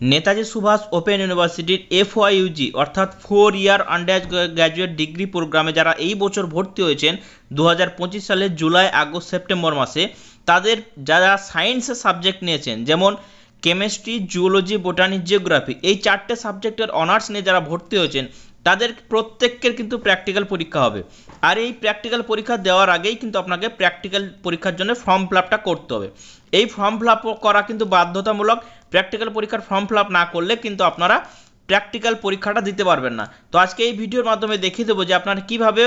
Netaji Subhash open ইউনিভার্সিটির FYUG, অর্থাৎ four year undergraduate degree প্রোগ্রামে যারা এই বছর ভর্তি হয়েছেন দু হাজার পঁচিশ সালের জুলাই, আগস্ট, সেপ্টেম্বর মাসে, তাদের যারা সায়েন্সের সাবজেক্ট নিয়েছেন, যেমন কেমিস্ট্রি, জুওলজি, বোটানি, জিওগ্রাফি, এই চারটে সাবজেক্টের অনার্স নিয়ে যারা ভর্তি হয়েছেন তাদের প্রত্যেকের কিন্তু প্র্যাকটিক্যাল পরীক্ষা হবে। আর এই প্র্যাকটিক্যাল পরীক্ষা দেওয়ার আগেই কিন্তু আপনাকে প্র্যাকটিক্যাল পরীক্ষার জন্য ফর্ম ফিল করতে হবে। এই ফর্ম ফিল করা কিন্তু বাধ্যতামূলক। প্র্যাকটিক্যাল পরীক্ষার ফর্ম ফিল না করলে কিন্তু আপনারা প্র্যাকটিক্যাল পরীক্ষাটা দিতে পারবেন না। তো আজকে এই ভিডিওর মাধ্যমে দেখিয়ে দেবো যে আপনারা কীভাবে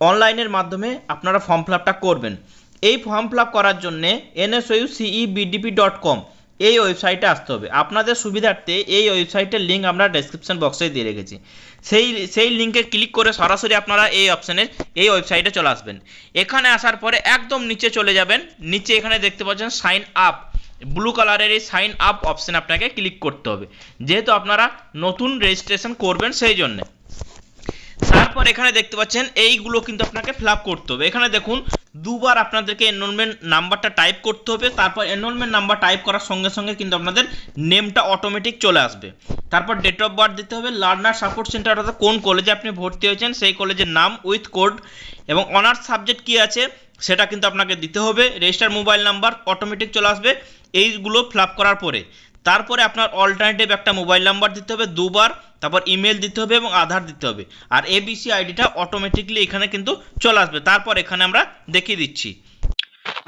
অনলাইনের মাধ্যমে আপনারা ফর্ম ফিল করবেন। এই ফর্ম ফিল করার জন্যে এনএসইউ সিই বিডিপি ডট কম এই ওয়েবসাইটে আসতে হবে। আপনাদের সুবিধার্থে এই ওয়েবসাইটের লিঙ্ক আমরা ডেসক্রিপশন বক্সে দিয়ে রেখেছি। সেই সেই লিঙ্কে ক্লিক করে সরাসরি আপনারা এই অপশানের এই ওয়েবসাইটে চলে আসবেন। এখানে আসার পরে একদম নিচে চলে যাবেন। নিচে এখানে দেখতে পাচ্ছেন সাইন আপ ব্লু কালারের এই সাইন আপ অপশান আপনাকে ক্লিক করতে হবে। যেহেতু আপনারা নতুন রেজিস্ট্রেশন করবেন সেই জন্যে। তারপর এখানে দেখতে পাচ্ছেন এইগুলো কিন্তু আপনাকে ফিল করতে হবে। এখানে দেখুন দুবার আপনাদেরকে এনরোলমেন্ট নাম্বারটা টাইপ করতে হবে, তারপর এনরোলমেন্ট নাম্বার টাইপ করার সঙ্গে সঙ্গে কিন্তু আপনাদের নেমটা অটোমেটিক চলে আসবে। তারপর ডেট অফ বার্থ দিতে হবে লার্নার সাপোর্ট সেন্টার অর্থাৎ কোন কলেজে আপনি ভর্তি হয়েছেন, সেই কলেজের নাম উইথ কোড এবং অনার্স সাবজেক্ট কী আছে, সেটা কিন্তু আপনাকে দিতে হবে। রেজিস্টার মোবাইল নাম্বার অটোমেটিক চলে আসবে, এইগুলো ফিল করার পরে। তারপরে আপনার অল্টারনেটিভ একটা মোবাইল নাম্বার দিতে হবে দুবার, তারপর ইমেল দিতে হবে এবং আধার দিতে হবে। আর এবিসি আইডিটা অটোমেটিকলি এখানে কিন্তু চলে আসবে। তারপর এখানে আমরা দেখিয়ে দিচ্ছি।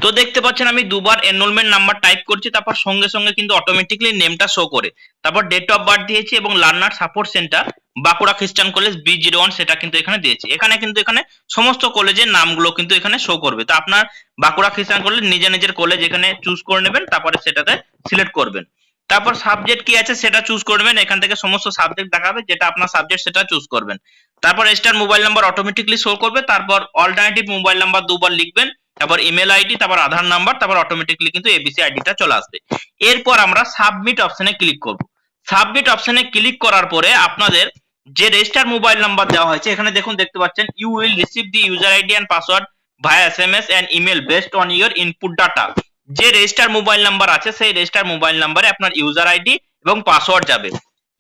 তো দেখতে পাচ্ছেন আমি দুবার এনরোলমেন্ট নাম্বার টাইপ করছি, তারপর সঙ্গে সঙ্গে কিন্তু অটোমেটিকলি নেমটা শো করে। তারপর ডেট অফ বার্থ দিয়েছি এবং লার্নার সাপোর্ট সেন্টার বাঁকুড়া খ্রিস্টান কলেজ বি জিরো ওয়ান সেটা কিন্তু এখানে দিয়েছি। এখানে কিন্তু এখানে সমস্ত কলেজের নামগুলো কিন্তু এখানে শো করবে। তো আপনার বাঁকুড়া খ্রিস্টান কলেজ নিজের নিজের কলেজ এখানে চুজ করে নেবেন, তারপরে সেটাতে সিলেক্ট করবেন। তারপর সাবজেক্ট কি আছে সেটা চুজ করবেন, এখান থেকে সমস্ত সাবজেক্ট দেখাবে, যেটা আপনার সাবজেক্ট সেটা চুজ করবেন। তারপর register mobile number automatically show করবে, তারপর অল্টারনেটিভ মোবাইল নাম্বার দুবার লিখবেন, তারপর ইমেল আইডি তারপর আধার নাম্বার তারপর অটোমেটিকলি কিন্তু এবিসি আইডিটা চলে আসবে। এরপর আমরা সাবমিট অপশনে ক্লিক করব। সাবমিট অপশনে ক্লিক করার পরে আপনাদের যে রেজিস্টার মোবাইল নাম্বার দেওয়া হয়েছে, এখানে দেখুন, দেখতে পাচ্ছেন you will receive the user ID and password via S M S and email based on your input data যে রেজিস্টার মোবাইল নাম্বার আছে, সেই রেজিস্টার মোবাইল নাম্বারে আপনার ইউজার আইডি এবং পাসওয়ার্ড যাবে।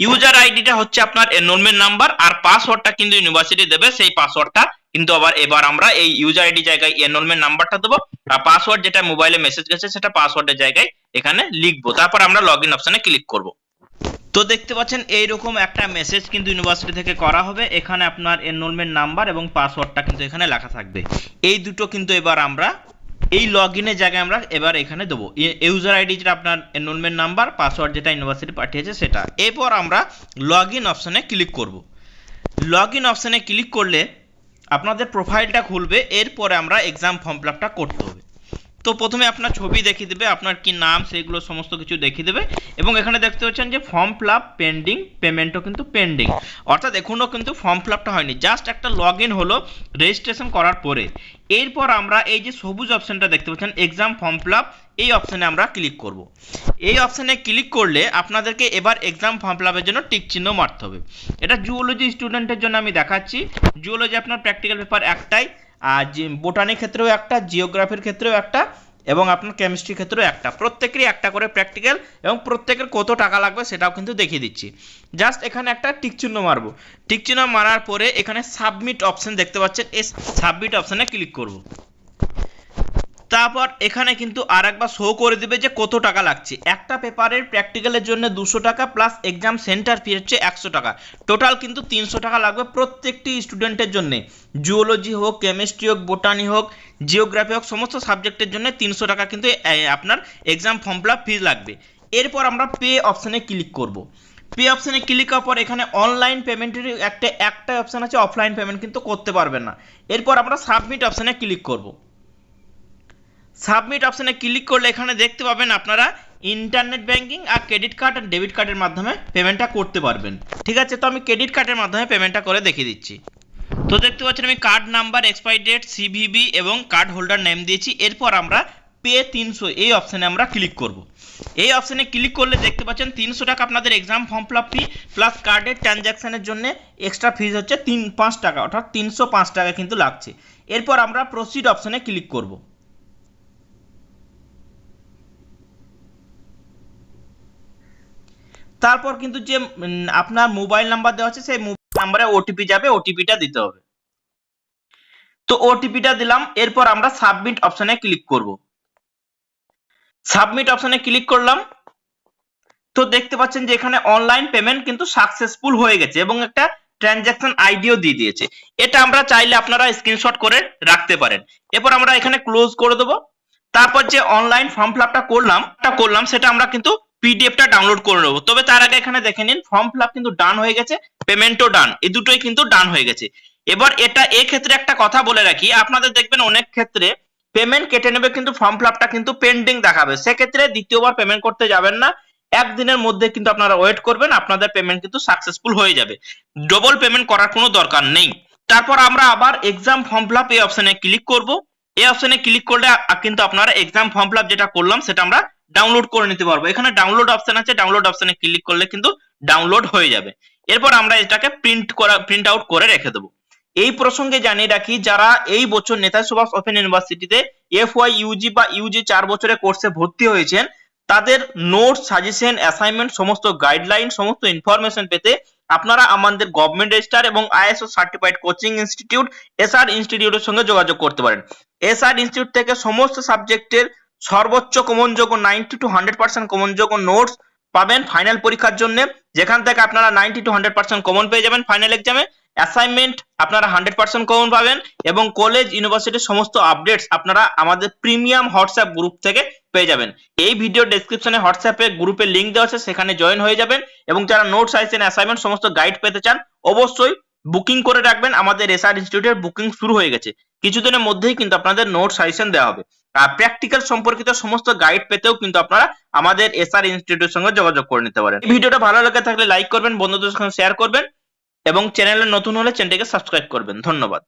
ইউজার আইডিটা হচ্ছে আপনার এনরোলমেন্ট নাম্বার আর পাসওয়ার্ডটা কিন্তু ইউনিভার্সিটি দেবে, সেই পাসওয়ার্ডটা কিন্তু আবার এবার আমরা এই ইউজার আইডি জায়গায় এনরোলমেন্ট নাম্বারটা দেবো আর পাসওয়ার্ড যেটা মোবাইলে মেসেজ গেছে, সেটা পাসওয়ার্ডের জায়গায় এখানে লিখব। তারপর আমরা লগ ইন অপশনে ক্লিক করব। তো দেখতে পাচ্ছেন, এইরকম একটা মেসেজ কিন্তু ইউনিভার্সিটি থেকে করা হবে। এখানে আপনার এনরোলমেন্ট নাম্বার এবং পাসওয়ার্ডটা কিন্তু এখানে লেখা থাকবে। এই দুটো কিন্তু এবার আমরা এই লগ ইনের জায়গায় আমরা এবার এখানে দেবো। ইউজার আইডি যেটা আপনার এনরোলমেন্ট নাম্বার পাসওয়ার্ড যেটা ইউনিভার্সিটি পাঠিয়েছে সেটা। এরপর আমরা লগ ইন অপশানে ক্লিক করব। লগ ইন অপশানে ক্লিক করলে আপনাদের প্রোফাইলটা খুলবে, এরপরে আমরা এক্সাম ফর্ম ফিল আপটা করতে হবে। তো প্রথমে আপনার ছবি দেখিয়ে দেবে, আপনার কি নাম, সেগুলো সমস্ত কিছু দেখিয়ে দেবে এবং এখানে দেখতে পাচ্ছেন যে ফর্ম ফিল আপ পেন্ডিং পেমেন্টও কিন্তু পেন্ডিং অর্থাৎ এখনও কিন্তু ফর্ম ফিল আপটা হয়নি জাস্ট একটা লগ ইন হলো রেজিস্ট্রেশন করার পরে। এরপর আমরা এই যে সবুজ অপশানটা দেখতে পাচ্ছেন এক্সাম ফর্ম ফিল আপ এই অপশানে আমরা ক্লিক করব। এই অপশানে ক্লিক করলে আপনাদেরকে এবার এক্সাম ফর্ম ফিল আপের জন্য টিক চিহ্ন মারতে হবে। এটা জুওলজি স্টুডেন্টের জন্য আমি দেখাচ্ছি। জুওলজি আপনার প্র্যাকটিক্যাল পেপার একটাই বোটানির ক্ষেত্রেও একটা, জিওগ্রাফির ক্ষেত্রেও একটা এবং আপনার কেমিস্ট্রির ক্ষেত্রেও একটা। প্রত্যেকেরই একটা করে প্র্যাকটিক্যাল এবং প্রত্যেকের কত টাকা লাগবে সেটাও কিন্তু দেখিয়ে দিচ্ছি। জাস্ট এখানে একটা টিক চিহ্ন মারবো। টিক চিহ্ন মারার পরে এখানে সাবমিট অপশন দেখতে পাচ্ছেন। এই সাবমিট অপশানে ক্লিক করব। তারপর এখানে কিন্তু আর একবার শো করে দেবে যে কত টাকা লাগছে। একটা পেপারের প্র্যাকটিক্যালের জন্য দুশো টাকা প্লাস এক্সাম সেন্টার ফি হচ্ছে একশো টাকা। টোটাল কিন্তু তিনশো টাকা লাগবে প্রত্যেকটি স্টুডেন্টের জন্য। জুওলজি হোক কেমিস্ট্রি হোক বোটানি হোক জিওগ্রাফি হোক, সমস্ত সাবজেক্টের জন্য তিনশো টাকা কিন্তু আপনার এক্সাম ফর্ম ফিল ফি লাগবে। এরপর আমরা পে অপশানে ক্লিক করব। পে অপশানে ক্লিক করার পর এখানে অনলাইন পেমেন্টের একটা একটা অপশান আছে অফলাইন পেমেন্ট কিন্তু করতে পারবেন না। এরপর আমরা সাবমিট অপশানে ক্লিক করব। সাবমিট অপশানে ক্লিক করলে এখানে দেখতে পাবেন আপনারা ইন্টারনেট ব্যাঙ্কিং আর ক্রেডিট কার্ড আর ডেবিট কার্ডের মাধ্যমে পেমেন্টটা করতে পারবেন। ঠিক আছে, তো আমি ক্রেডিট কার্ডের মাধ্যমে পেমেন্টটা করে দেখিয়ে দিচ্ছি। তো দেখতে পাচ্ছেন আমি card number, expiry date CVV এবং কার্ড হোল্ডার নেম দিয়েছি। এরপর আমরা পে তিনশো, এই অপশানে আমরা ক্লিক করব। এই অপশানে ক্লিক করলে দেখতে পাচ্ছেন তিনশো টাকা আপনাদের exam form fill fee, plus কার্ডের ট্রানজ্যাকশানের জন্য এক্সট্রা ফিজ হচ্ছে তিন, পাঁচ টাকা, অর্থাৎ তিনশো পাঁচ টাকা কিন্তু লাগছে। এরপর আমরা প্রসিড অপশানে ক্লিক করব। তারপর কিন্তু যে আপনার মোবাইল নাম্বার দেওয়া আছে, সেই মোবাইল নাম্বারে ওটিপি যাবে ওটিপিটা দিতে হবে। তো ওটিপিটা দিলাম, এরপর আমরা সাবমিট অপশনে ক্লিক করব। সাবমিট অপশনে ক্লিক করলাম, তো দেখতে পাচ্ছেন যে এখানে অনলাইন পেমেন্ট কিন্তু সাকসেসফুল হয়ে গেছে এবং একটা ট্রানজ্যাকশন আইডিও দিয়ে দিয়েছে। এটা আমরা চাইলে আপনারা স্ক্রিনশট করে রাখতে পারেন। এরপর আমরা এখানে ক্লোজ করে দেবো। তারপর যে অনলাইন ফর্ম ফিল আপটা করলাম করলাম, সেটা আমরা কিন্তু পিডিএফটা ডাউনলোড করে নেব। তবে তার আগে এখানে দেখে নিন ফর্ম ফিল কিন্তু ডান হয়ে গেছে পেমেন্টও ডান এই দুটোই কিন্তু ডান হয়ে গেছে। এবার এটা ক্ষেত্রে একটা কথা বলে রাখি, আপনাদের দেখবেন অনেক ক্ষেত্রে পেমেন্ট কেটে নেবে কিন্তু ফর্ম ফিল আপটা কিন্তু পেন্ডিং দেখাবে। সেক্ষেত্রে দ্বিতীয়বার পেমেন্ট করতে যাবেন না, একদিনের মধ্যে কিন্তু আপনারা ওয়েট করবেন, আপনাদের পেমেন্ট কিন্তু সাকসেসফুল হয়ে যাবে। ডবল পেমেন্ট করার কোনো দরকার নেই। তারপর আমরা আবার এক্সাম ফর্ম ফিল আপ এই অপশনে ক্লিক করব। এই অপশনে ক্লিক করলে কিন্তু আপনারা এক্সাম ফর্ম ফিল আপ যেটা করলাম, সেটা আমরা ডাউনলোড করে নিতে পারব। এখানে ডাউনলোড অপশন আছে ডাউনলোড অপশনে ক্লিক করলে কিন্তু ডাউনলোড হয়ে যাবে। এরপর আমরা এটাকে প্রিন্ট করা প্রিন্ট আউট করে রেখে দেবো। এই প্রসঙ্গে জানিয়ে রাখি, যারা এই বছর নেতাজি সুভাষ ওপেন ইউনিভার্সিটিতে এফ ওয়াই ইউজি বা ইউজি চার বছরের কোর্সে ভর্তি হয়েছেন, তাদের নোট, সাজেশন অ্যাসাইনমেন্ট সমস্ত গাইডলাইন সমস্ত ইনফরমেশন পেতে আপনারা আমাদের গভর্নমেন্ট রেজিস্টার এবং ISO certified coaching institute SR ইনস্টিটিউটের সঙ্গে যোগাযোগ করতে পারেন। এসআর ইনস্টিটিউট থেকে সমস্ত সাবজেক্টের সর্বোচ্চ কমনযোগ্য নাইনটি টু হান্ড্রেড পার্সেন্ট কমনযোগ্য নোটস পাবেন ফাইনাল পরীক্ষার জন্য। যেখান থেকে আপনারা ninety to hundred percent common পেয়ে যাবেন ফাইনাল এক্সামে অ্যাসাইনমেন্ট আপনারা হান্ড্রেড পার্সেন্ট কমন পাবেন এবং কলেজ ইউনিভার্সিটির সমস্ত আপডেটস আপনারা আমাদের প্রিমিয়াম হোয়াটসঅ্যাপ গ্রুপ থেকে পেয়ে যাবেন। এই ভিডিও ডেসক্রিপশনে হোয়াটসঅ্যাপে গ্রুপের লিংক দেওয়া আছে, সেখানে জয়েন হয়ে যাবেন এবং যারা নোটস আইসেন অ্যাসাইনমেন্ট সমস্ত গাইড পেতে চান, অবশ্যই বুকিং করে রাখবেন। আমাদের এসআর ইনস্টিটিউটের বুকিং শুরু হয়ে গেছে। কিছুদিনের মধ্যেই কিন্তু আপনাদের নোট সাজেশন দেওয়া হবে। আর প্র্যাকটিক্যাল সম্পর্কিত সমস্ত গাইড পেতেও কিন্তু আপনারা আমাদের এসআর ইনস্টিটিউটের সঙ্গে যোগাযোগ করে নিতে পারেন। ভিডিওটা ভালো লাগে থাকলে লাইক করবেন, বন্ধুদের সঙ্গে শেয়ার করবেন এবং চ্যানেলে নতুন হলে চ্যানেলটিকে সাবস্ক্রাইব করবেন। ধন্যবাদ।